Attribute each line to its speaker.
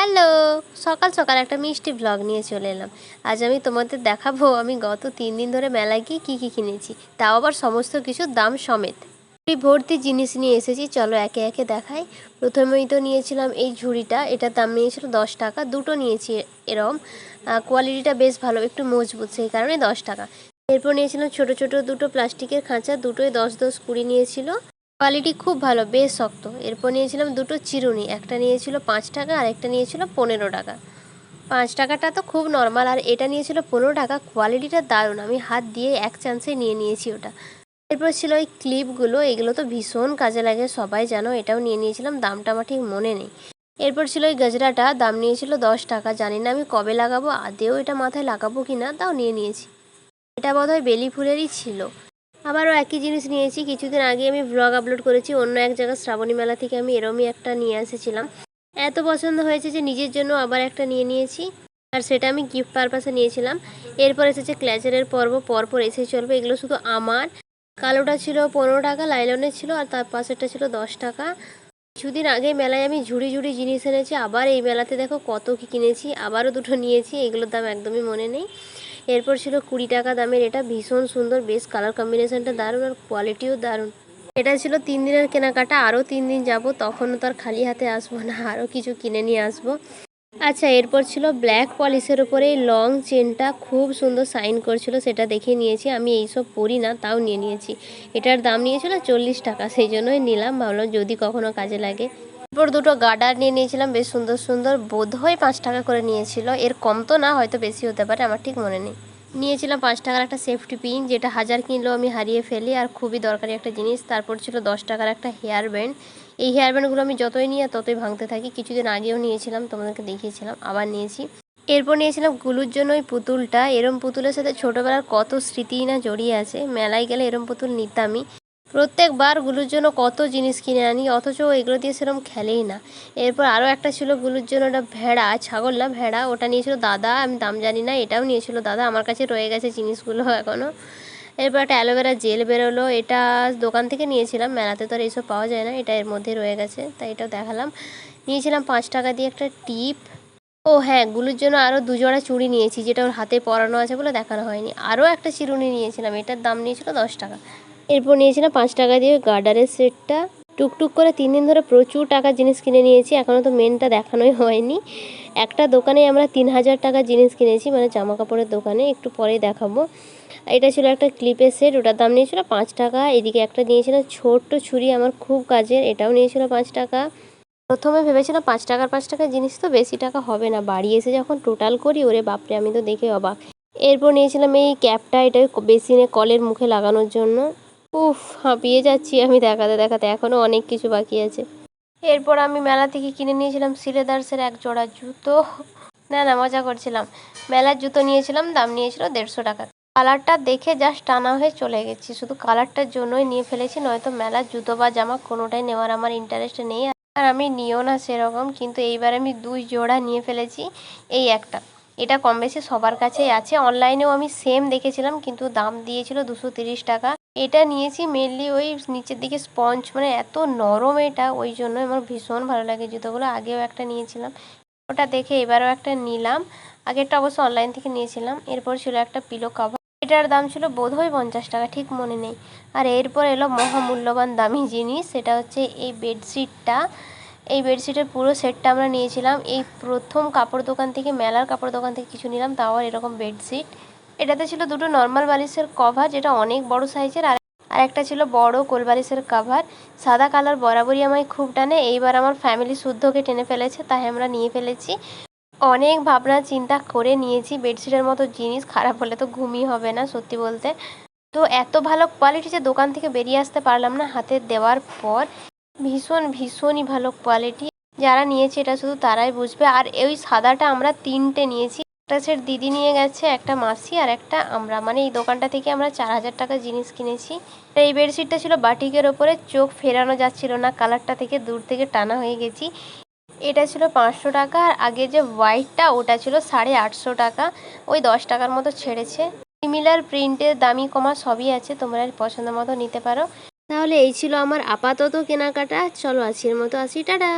Speaker 1: Hello, সকাল সকাল একটা মিষ্টি ব্লগ নিয়ে চলে এলাম। আজ আমি তোমাদের দেখাবো, আমি গত তিন দিন ধরে মেলায় গিয়ে কী কী কিনেছি। তাও আবার সমস্ত কিছু দাম সমেত। ভর্তি জিনিস নিয়ে এসেছি, চলো একে একে দেখাই। প্রথমেই তো নিয়েছিলাম এই ঝুড়িটা, এটার দাম নিয়েছিল দশ টাকা, দুটো নিয়েছি এরম। কোয়ালিটিটা বেশ ভালো, একটু মজবুত, সেই কারণে দশ টাকা। এরপর নিয়েছিলাম ছোট ছোট দুটো প্লাস্টিকের খাঁচা, দুটোই দশ দশ কুড়ি নিয়েছিল। কোয়ালিটি খুব ভালো, বেশ শক্ত। এরপর নিয়েছিলাম দুটো চিরুনি, একটা নিয়েছিল পাঁচ টাকা আর একটা নিয়েছিল পনেরো টাকা। পাঁচ টাকাটা তো খুব নর্মাল আর এটা নিয়েছিল পনেরো টাকা কোয়ালিটিটা দারুণ। আমি হাত দিয়ে এক চান্সে নিয়ে নিয়েছি ওটা। এরপর ছিল ওই ক্লিপগুলো এগুলো তো ভীষণ কাজে লাগে, সবাই জানো, এটাও নিয়ে নিয়েছিলাম, দামটা আমার ঠিক মনে নেই। এরপর ছিল ওই গজরাটা, দাম নিয়েছিল দশ টাকা, জানি না আমি কবে লাগাবো, আদেও এটা মাথায় লাগাবো কি না তাও নিয়ে নিয়েছি। এটা বোধহয় বেলি ফুলেরই ছিল। আবারও একই জিনিস নিয়েছি। কিছুদিন আগে আমি ব্লগ আপলোড করেছি, অন্য এক জায়গায় শ্রাবণী মেলা থেকে আমি এরমই একটা নিয়ে এসেছিলাম। এত পছন্দ হয়েছে যে নিজের জন্য আবার একটা নিয়ে নিয়েছি, আর সেটা আমি গিফট পারপাসে নিয়েছিলাম। এরপর এসেছে ক্ল্যাচারের পর্ব, পরপর এসে চলবে। এগুলো শুধু আমার। কালোটা ছিল পনেরো টাকা, লাইলনের ছিল, আর তার পাশেরটা ছিল দশ টাকা। কিছুদিন আগে মেলায় আমি ঝুড়ি ঝুড়ি জিনিস এনেছি। আবার এই মেলাতে দেখো কত কি কিনেছি, আবারও দুটো নিয়েছি। এগুলোর দাম একদমই মনে নেই। এরপর ছিল কুড়ি টাকা দামের। এটা ভীষণ সুন্দর, বেশ কালার কম্বিনেশনটা দারুণ আর কোয়ালিটিও দারুণ। এটা ছিল তিন দিনের কেনাকাটা, আরও তিন দিন যাব, তখনও তো আর খালি হাতে আসব না, আরও কিছু কিনে নিয়ে আসব। আচ্ছা এরপর ছিল ব্ল্যাক পলিশের উপরে লং চেনটা খুব সুন্দর সাইন করছিল, সেটা দেখে নিয়েছি। আমি এইসব পরি না, তাও নিয়ে নিয়েছি। এটার দাম নিয়েছিল চল্লিশ টাকা, সেই জন্যই নিলাম, ভাবলাম যদি কখনো কাজে লাগে। এরপর দুটো গার্ডার নিয়ে নিয়েছিলাম, বেশ সুন্দর সুন্দর। বোধহয় পাঁচ টাকা করে নিয়েছিল। এর কম তো না, হয়তো বেশি হতে পারে, আমার ঠিক মনে নেই। নিয়েছিলাম পাঁচ টাকার একটা সেফটি পিন যেটা হাজার কিনলেও আমি হারিয়ে ফেলি, আর খুবই দরকারি একটা জিনিস। তারপর ছিল দশ টাকার একটা হেয়ার ব্যান্ড এই হেয়ার ব্যান্ডগুলো আমি যতই আর ততই ভাঙতে থাকি। কিছুদিন আগেও নিয়েছিলাম, তোমাদেরকে দেখিয়েছিলাম, আবার নিয়েছি। এরপর নিয়েছিলাম গুলুর জন্য ওই পুতুলটা। এরম পুতুলের সাথে ছোটোবেলার কত স্মৃতি না জড়িয়ে আছে। মেলায় গেলে এরম পুতুল নিতামই। প্রত্যেকবার গুলুর জন্য কত জিনিস কিনে আনি, অথচ এগুলো দিয়ে সেরকম খেলেই না। এরপর আরও একটা ছিল গুলুর জন্য ওটা ভেড়া, ছাগল না, ভেড়া। ওটা নিয়েছিল দাদা, আমি দাম জানি না, এটাও নিয়েছিল দাদা। আমার কাছে রয়ে গেছে জিনিসগুলো এখনও এরপর একটা অ্যালোভেরা জেল বেরোলো। এটা দোকান থেকে নিয়েছিলাম, মেলাতে তো আর এইসব পাওয়া যায় না, এটা এর মধ্যে রয়ে গেছে, তাই এটাও দেখালাম। নিয়েছিলাম পাঁচ টাকা দিয়ে একটা টিপ। ও হ্যাঁ গুলুর জন্য আরও দুজোড়া চুড়ি নিয়েছি, যেটা ওর হাতে পরানো আছে বলে দেখানো হয়নি। আরও একটা চিরুনি নিয়েছিলাম, এটার দাম নিয়েছিল দশ টাকা। এরপর নিয়েছিলাম পাঁচ টাকা দিয়ে গার্ডারের সেটটা। টুকটুক করে তিন দিন ধরে প্রচুর টাকার জিনিস কিনে নিয়েছি এখনও তো মেনটা দেখানোই হয়নি। একটা দোকানে আমরা তিন হাজার টাকার জিনিস কিনেছি মানে জামা কাপড়ের দোকানে, একটু পরেই দেখাবো। এটা ছিল একটা ক্লিপের সেট ওটার দাম নিয়েছিল পাঁচ টাকা, এদিকে একটা নিয়েছিলাম ছোট্ট ছুরি আমার খুব কাজের, এটাও নিয়েছিল পাঁচ টাকা। প্রথমে ভেবেছিলাম পাঁচ টাকার পাঁচ টাকার জিনিস তো বেশি টাকা হবে না, বাড়ি এসে যখন টোটাল করি, ওরে বাপরে, আমি তো দেখে অবাক। এরপর নিয়েছিলাম এই ক্যাপটা এটা বেসিনে কলের মুখে লাগানোর জন্য। উফ হাঁপিয়ে যাচ্ছি আমি দেখাতে দেখাতে এখনও অনেক কিছু বাকি আছে। এরপর আমি মেলা থেকে কিনে নিয়েছিলাম সিলেদার্সের এক জোড়া জুতো। না না, মজা করছিলাম। মেলার জুতো নিয়েছিলাম, দাম নিয়েছিল দেড়শো টাকা। কালারটা দেখে জাস্ট টানা হয়ে চলে গেছি। শুধু কালারটার জন্যই নিয়ে ফেলেছি, নয়তো মেলার জুতো বা জামা কোনোটাই নেওয়ার আমার ইন্টারেস্ট নেই। আর আমি নিও না সেরকম, কিন্তু এইবার আমি দুই জোড়া নিয়ে ফেলেছি, এই একটা। এটা কম বেশি সবার কাছেই আছে। অনলাইনেও আমি সেম দেখেছিলাম, কিন্তু দাম দিয়েছিল দুশো তিরিশ টাকা। এটা নিয়েছি মেনলি ওই নিচের দিকে স্পঞ্জ মানে এত নরম এটা, ওই জন্য আমার ভীষণ ভালো লাগে জুতোগুলো। আগেও একটা নিয়েছিলাম, ওটা দেখে এবারও একটা নিলাম। আগেরটা অবশ্য অনলাইন থেকে নিয়েছিলাম, এরপর ছিল একটা পিলো কাভার এটার দাম ছিল বোধহয় পঞ্চাশ টাকা, ঠিক মনে নেই। আর এরপর এলো মহামূল্যবান দামি জিনিস, সেটা হচ্ছে এই বেডশিটটা এই বেডশিটের পুরো সেটটা আমরা নিয়েছিলাম। এই প্রথম কাপড় দোকান থেকে, মেলার কাপড় দোকান থেকে কিছু নিলাম, তাও এরকম বেডশিট এটাতে ছিল দুটো নর্মাল বালিশের কভার যেটা অনেক বড় সাইজের আর একটা ছিল বড় কোল বালিশের কাভার সাদা কালার বরাবরই আমায় খুব টানে। এইবার আমার ফ্যামিলি শুদ্ধকে টেনে ফেলেছে, তাই আমরা নিয়ে ফেলেছি। অনেক ভাবনা, চিন্তা করে নিয়েছি। বেডশিটের মতো জিনিস, খারাপ হলে তো ঘুমই হবে না, সত্যি বলতে। তো এত ভালো কোয়ালিটি যে দোকান থেকে বেরিয়ে আসতে পারলাম না হাতে দেওয়ার পর। ভীষণ, ভীষণই ভালো কোয়ালিটি যারা নিয়েছে, এটা শুধু তারাই বুঝবে। আর ওই সাদাটা আমরা তিনটে নিয়েছি। সেট দিদি নিয়ে গেছে একটা মাসি আর একটা আমরা। মানে এই দোকানটা থেকে আমরা চার হাজার টাকা জিনিস কিনেছি। এই বেডশিটটা ছিল বাটিকের ওপরে, চোখ ফেরানো যাচ্ছিল না, কালারটা থেকে দূর থেকে টানা হয়ে গেছি। এটা ছিল পাঁচশো টাকা আর আগে যে হোয়াইটটা ওটা ছিল সাড়ে আটশো টাকা। ওই দশ টাকার মতো ছেড়েছে। সিমিলার প্রিন্টের দামি কমা সবই আছে, তোমরা পছন্দ মতো নিতে পারো। তাহলে এই ছিল আমার আপাতত কেনাকাটা। চলো আজকের মতো আসি, টাটা!